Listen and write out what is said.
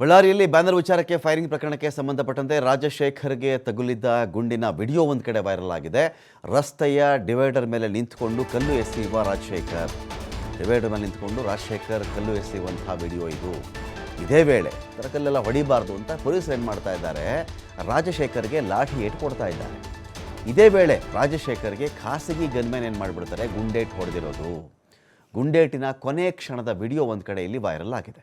ಬಳ್ಳಾರಿಯಲ್ಲಿ ಬ್ಯಾನರ್ ವಿಚಾರಕ್ಕೆ ಫೈರಿಂಗ್ ಪ್ರಕರಣಕ್ಕೆ ಸಂಬಂಧಪಟ್ಟಂತೆ ರಾಜಶೇಖರ್ಗೆ ತಗುಲಿದ್ದ ಗುಂಡಿನ ವಿಡಿಯೋ ಒಂದು ಕಡೆ ವೈರಲ್ ಆಗಿದೆ. ರಸ್ತೆಯ ಡಿವೈಡರ್ ಮೇಲೆ ನಿಂತುಕೊಂಡು ಕಲ್ಲು ಎಸೆಯುವ ರಾಜಶೇಖರ್. ಡಿವೈಡರ್ ಮೇಲೆ ನಿಂತ್ಕೊಂಡು ರಾಜಶೇಖರ್ ಕಲ್ಲು ಎಸೆಯುವಂತಹ ವಿಡಿಯೋ ಇದು. ಇದೇ ವೇಳೆ ತರಕಲ್ಲೆಲ್ಲ ಹೊಡಿಬಾರ್ದು ಅಂತ ಪೊಲೀಸರು ಏನು ಮಾಡ್ತಾ ಇದ್ದಾರೆ? ರಾಜಶೇಖರ್ಗೆ ಲಾಠಿ ಏಟು ಕೊಡ್ತಾ ಇದ್ದಾರೆ. ಇದೇ ವೇಳೆ ರಾಜಶೇಖರ್ಗೆ ಖಾಸಗಿ ಗನ್ಮ್ಯಾನ್ ಏನು ಮಾಡಿಬಿಡ್ತಾರೆ? ಗುಂಡೇಟ್ ಹೊಡೆದಿರೋದು. ಗುಂಡೇಟಿನ ಕೊನೆ ಕ್ಷಣದ ವಿಡಿಯೋ ಒಂದು ಕಡೆ ಇಲ್ಲಿ ವೈರಲ್ ಆಗಿದೆ.